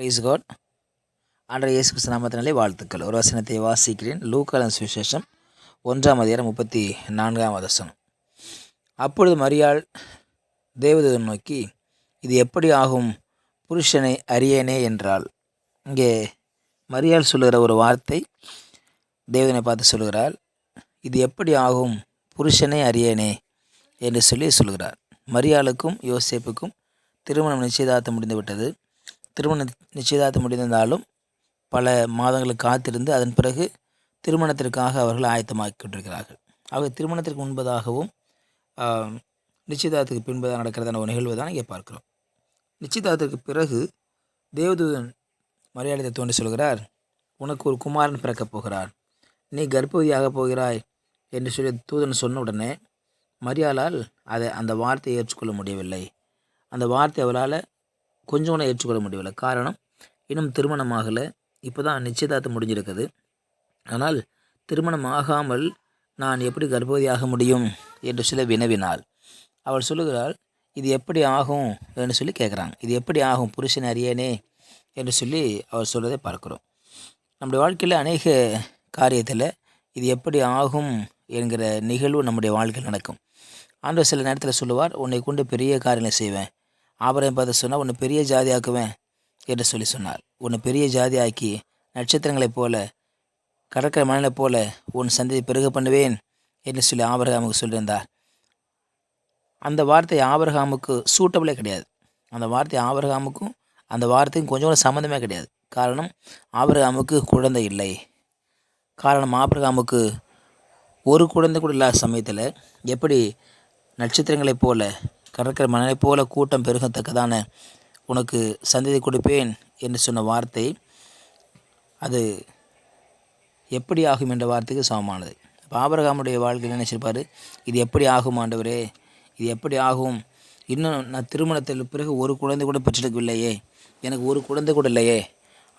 Price God ஆண்டர் இயேசு கிறிஸ்து நாமத்தினாலே வாழ்த்துக்கள். ஒரு வசனத்தை வாசிக்கிறேன். லூக்கலன் சுவிசேஷம் ஒன்றாம் அதிகாரம் முப்பத்தி நான்காம் வசனம். அப்பொழுது மரியாள் தேவதூதன் நோக்கி இது எப்படி ஆகும்? புருஷனை அறியேனே என்றாள். இங்கே மரியாள் சொல்லுகிற ஒரு வார்த்தை தேவதனை பார்த்து சொல்கிறாள் இது எப்படி ஆகும்? புருஷனை அறியேனே என்று சொல்லி சொல்கிறார் மரியாளுக்கும் யோசேப்புக்கும் திருமணம் நிச்சயதார்த்தம் முடிந்துவிட்டது. திருமண நிச்சயதார்த்தம் முடிந்திருந்தாலும் பல மாதங்களுக்கு காத்திருந்து அதன் பிறகு திருமணத்திற்காக அவர்கள் ஆயத்தமாக்கி கொண்டிருக்கிறார்கள். ஆக திருமணத்திற்கு முன்பதாகவும் நிச்சயதார்த்துக்கு நிச்சயதார்த்தத்துக்கு பின்பதாக நடக்கிறதான ஒரு நிகழ்வு தான் இங்கே பார்க்கிறோம். நிச்சயதார்த்தத்துக்கு பிறகு தேவதூதன் மரியாதை தோன்றி சொல்கிறார் உனக்கு ஒரு குமாரன் பிறக்கப் போகிறார் நீ கர்ப்பவதியாக போகிறாய் என்று சொல்லி தூதன் சொன்ன உடனே மரியாளால் அதை அந்த வார்த்தையை ஏற்றுக்கொள்ள முடியவில்லை. அந்த வார்த்தை அவளால் கொஞ்சம் கூட ஏற்றுக்கொள்ள முடியவில்லை. காரணம் இன்னும் திருமணம் ஆகலை. இப்போ தான் நிச்சயதார்த்தம் முடிஞ்சிருக்குது. ஆனால் திருமணம் ஆகாமல் நான் எப்படி கர்ப்பவதியாக முடியும்? என்று சில வினவினாள். அவள் சொல்லுகிறாள் இது எப்படி ஆகும்? என்று சொல்லி கேட்குறாங்க. இது எப்படி ஆகும் புருஷன் அறியேனே என்று சொல்லி அவர் சொல்கிறதை பார்க்குறோம். நம்முடைய வாழ்க்கையில் அநேக காரியத்தில் இது எப்படி ஆகும் என்கிற நிகழ்வு நம்முடைய வாழ்க்கையில் நடக்கும். ஆண்டவர் சில நேரத்தில் சொல்லுவார் உன்னை கொண்டு பெரிய காரியங்களை செய்வேன். ஆபரகம் பார்த்து சொன்னால் உன்னை பெரிய ஜாதி ஆக்குவேன் என்று சொல்லி சொன்னார். உன்னை பெரிய ஜாதி ஆக்கி நட்சத்திரங்களைப் போல கடற்கரை மணலைப் போல உன் சந்ததி பெருக பண்ணுவேன் என்று சொல்லி ஆபரகாமுக்கு சொல்லியிருந்தார். அந்த வார்த்தை ஆபரகாமுக்கு சூட்டபிளே கிடையாது. அந்த வார்த்தை ஆபரகாமுக்கும் அந்த வார்த்தைக்கும் கொஞ்சம் கூட சம்மந்தமே கிடையாது. காரணம் ஆபரகாமுக்கு குழந்தை இல்லை. காரணம் ஆபரகாமுக்கு ஒரு குழந்தை கூட இல்லாத சமயத்தில் எப்படி நட்சத்திரங்களைப் போல கடற்கரை மணலை போல கூட்டம் பெருகத்தக்கதான உனக்கு சந்ததி கொடுப்பேன் என்று சொன்ன வார்த்தை அது எப்படி ஆகும் என்ற வார்த்தைக்கு சமமானது. பாபரகாமுடைய வாழ்க்கையில் நினச்சிருப்பார் இது எப்படி ஆகும் ஆண்டவரே? இது எப்படி ஆகும்? இன்னும் நான் திருமணத்தில் பிறகு ஒரு குழந்தை கூட பெற்றெடுக்கவில்லையே எனக்கு ஒரு குழந்தை கூட இல்லையே.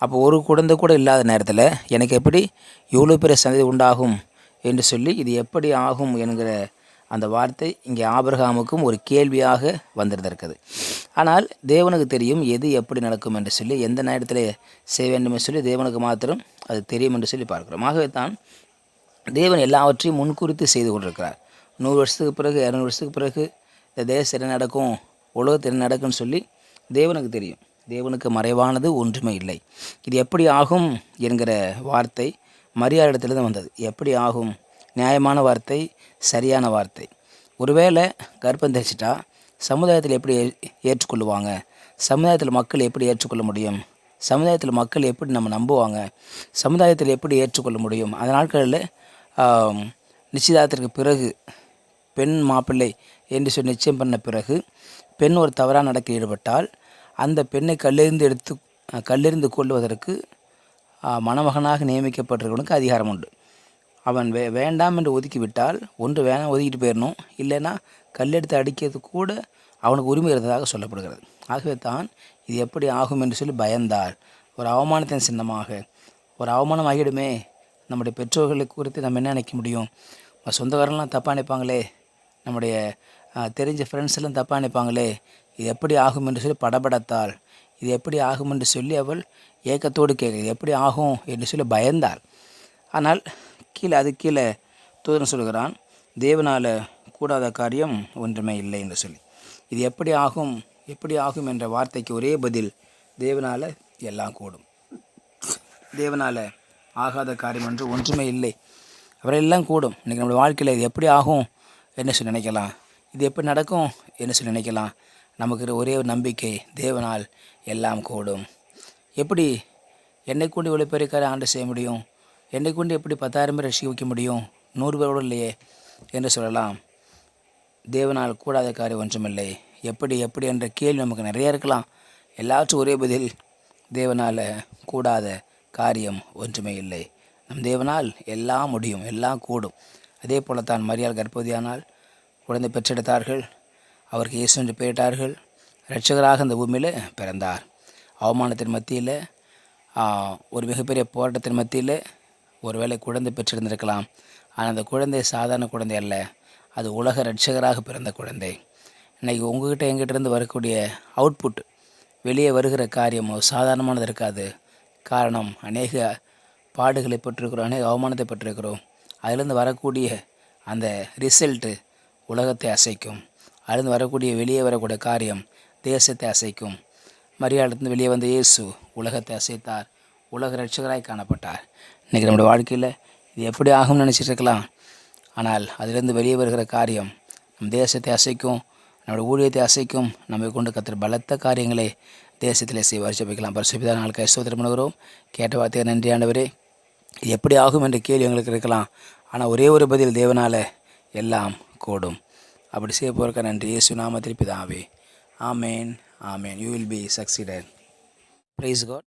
அப்போ ஒரு குழந்தை கூட இல்லாத நேரத்தில் எனக்கு எப்படி இவ்வளோ பெரிய சந்ததி உண்டாகும் என்று சொல்லி இது எப்படி ஆகும் என்கிற அந்த வார்த்தை இங்கே ஆபிரகாமுக்கும் ஒரு கேள்வியாக வந்திருந்திருக்குது ஆனால் தேவனுக்கு தெரியும் எது எப்படி நடக்கும் என்று சொல்லி எந்த நேரத்தில் செய்ய வேண்டும் என்று சொல்லி தேவனுக்கு மாத்திரம் அது தெரியும் என்று சொல்லி பார்க்கிறோம். ஆகவே தான் தேவன் எல்லாவற்றையும் முன்குறித்து செய்து கொண்டிருக்கிறார். நூறு வருஷத்துக்கு பிறகு இரநூறு வருஷத்துக்கு பிறகு இந்த தேசம் என்ன நடக்கும் உலகத்தில் என்ன நடக்கும்னு சொல்லி தேவனுக்கு தெரியும். தேவனுக்கு மறைவானது ஒன்றுமே இல்லை. இது எப்படி ஆகும் என்கிற வார்த்தை மரியாதை தான் வந்தது. எப்படி ஆகும் நியாயமான வார்த்தை சரியான வார்த்தை. ஒருவேளை கர்ப்பம் தரிச்சிட்டா சமுதாயத்தில் எப்படி ஏ- ஏற்றுக்கொள்ளுவாங்க? சமுதாயத்தில் மக்கள் எப்படி ஏற்றுக்கொள்ள முடியும்? சமுதாயத்தில் மக்கள் எப்படி நம்ம நம்புவாங்க? சமுதாயத்தில் எப்படி ஏற்றுக்கொள்ள முடியும்? அந்த நாட்களில் நிச்சயதார்த்தத்திற்கு பிறகு பெண் மாப்பிள்ளை என்று சொல்லி நிச்சயம் பண்ண பிறகு பெண் ஒரு தவறான நடக்க ஈடுபட்டால் அந்த பெண்ணை கல்லெறிந்து எடுத்து கல்லிருந்து கல்லெறிந்து கொள்வதற்கு மணமகனாக நியமிக்கப்பட்டிருக்கவனுக்கு அதிகாரம் உண்டு. அவன் வே வேண்டாம் என்று ஒதுக்கிவிட்டால் ஒன்று வேணாம் ஒதுக்கிட்டு போயிடணும் இல்லைன்னா கல்லெடுத்து அடிக்கிறது கூட அவனுக்கு உரிமை இருந்ததாக சொல்லப்படுகிறது. ஆகவே தான் இது எப்படி ஆகும் என்று சொல்லி பயந்தார் ஒரு அவமானத்தின் சின்னமாக. ஒரு அவமானம் ஆகிடுமே நம்முடைய பெற்றோர்களை குறித்து நம்ம என்ன நினைக்க முடியும்? நம்ம தப்பாக நினைப்பாங்களே. நம்முடைய தெரிஞ்ச ஃப்ரெண்ட்ஸ் எல்லாம் தப்பாக நினைப்பாங்களே. இது எப்படி ஆகும் என்று சொல்லி படபடத்தாள். இது எப்படி ஆகும் என்று சொல்லி அவள் ஏக்கத்தோடு கேட்க எப்படி ஆகும் என்று சொல்லி பயந்தாள். ஆனால் கீழே அது கீழே தூதன் சொல்கிறான் தேவனால் கூடாத காரியம் ஒன்றுமே இல்லை என்று சொல்லி. இது எப்படி ஆகும்? எப்படி ஆகும் என்ற வார்த்தைக்கு ஒரே பதில் தேவனால் எல்லாம் கூடும். தேவனால் ஆகாத காரியம் என்று ஒன்றுமே இல்லை. அவரெல்லாம் கூடும். இன்றைக்கி நம்மளோட வாழ்க்கையில் இது எப்படி ஆகும் என்ன சொல்லி நினைக்கலாம். இது எப்படி நடக்கும் என்ன சொல்லி நினைக்கலாம். நமக்கு இருக்கிற ஒரே ஒரு நம்பிக்கை தேவனால் எல்லாம் கூடும். எப்படி என்னை கொண்டு இவ்வளோ பெரிய ஆண்டு செய்ய முடியும்? என்னை கொண்டு எப்படி பத்தாயிரம் பேர் ரசிக்க வைக்க முடியும்? நூறு பேரோடு இல்லையே என்று சொல்லலாம். தேவனால் கூடாத காரியம் ஒன்றுமில்லை. எப்படி எப்படி என்ற கேள்வி நமக்கு நிறைய இருக்கலாம். எல்லாற்றும் ஒரே பதில் தேவனால் கூடாத காரியம் ஒன்றுமே இல்லை. நம் தேவனால் எல்லாம் முடியும் எல்லாம் கூடும். அதே போல தான் மரியாள் கர்ப்பவதியானால் குழந்தை பெற்றெடுத்தார்கள் அவருக்கு இயேசு என்று பெயரிட்டார்கள் இரட்சகராக இந்த பூமியில் பிறந்தார். அவமானத்தின் மத்தியில் ஒரு மிகப்பெரிய போராட்டத்தின் மத்தியில் ஒருவேளை குழந்தை பெற்றிருந்திருக்கலாம். ஆனால் அந்த குழந்தை சாதாரண குழந்தை அல்ல. அது உலக ரட்சகராக பிறந்த குழந்தை. இன்றைக்கி உங்ககிட்ட எங்கிட்டேருந்து வரக்கூடிய அவுட்புட் வெளியே வருகிற காரியமோ சாதாரணமானது இருக்காது. காரணம் அநேக பாடுகளை பெற்றிருக்கிறோம் அநேக அவமானத்தை பெற்றிருக்கிறோம். அதிலேருந்து வரக்கூடிய அந்த ரிசல்ட்டு உலகத்தை அசைக்கும். அதுலேருந்து வரக்கூடிய வெளியே வரக்கூடிய காரியம் தேசத்தை அசைக்கும். மரியாதையிலிருந்து வெளியே வந்த இயேசு உலகத்தை அசைத்தார். உலக ரட்சகராய் காணப்பட்டார். இன்றைக்கி நம்முடைய வாழ்க்கையில் இது எப்படி ஆகும்னு நினச்சிட்டு இருக்கலாம் ஆனால் அதிலிருந்து வெளியே வருகிற காரியம் நம் தேசத்தை அசைக்கும் நம்முடைய ஊழியத்தை அசைக்கும் நம்மை கொண்டு கத்திர பலத்த காரியங்களை தேசத்திலே செய்வார். ஜெபிக்கலாம் பரிசுபிதா நாள் ஐஸ்வத்திரம் பண்ணுகிறோம் கேட்ட வார்த்தையை நன்றி ஆண்டவரே. இது எப்படி ஆகும் என்ற கேள்வி எங்களுக்கு இருக்கலாம். ஆனால் ஒரே ஒரு பதில் தேவனால் எல்லாம் கூடும். அப்படி செய்ய போகிறக்க நன்றி. இயேசு நாமத்தில் பிதாவே. Amen amen. You will be succeeded praise God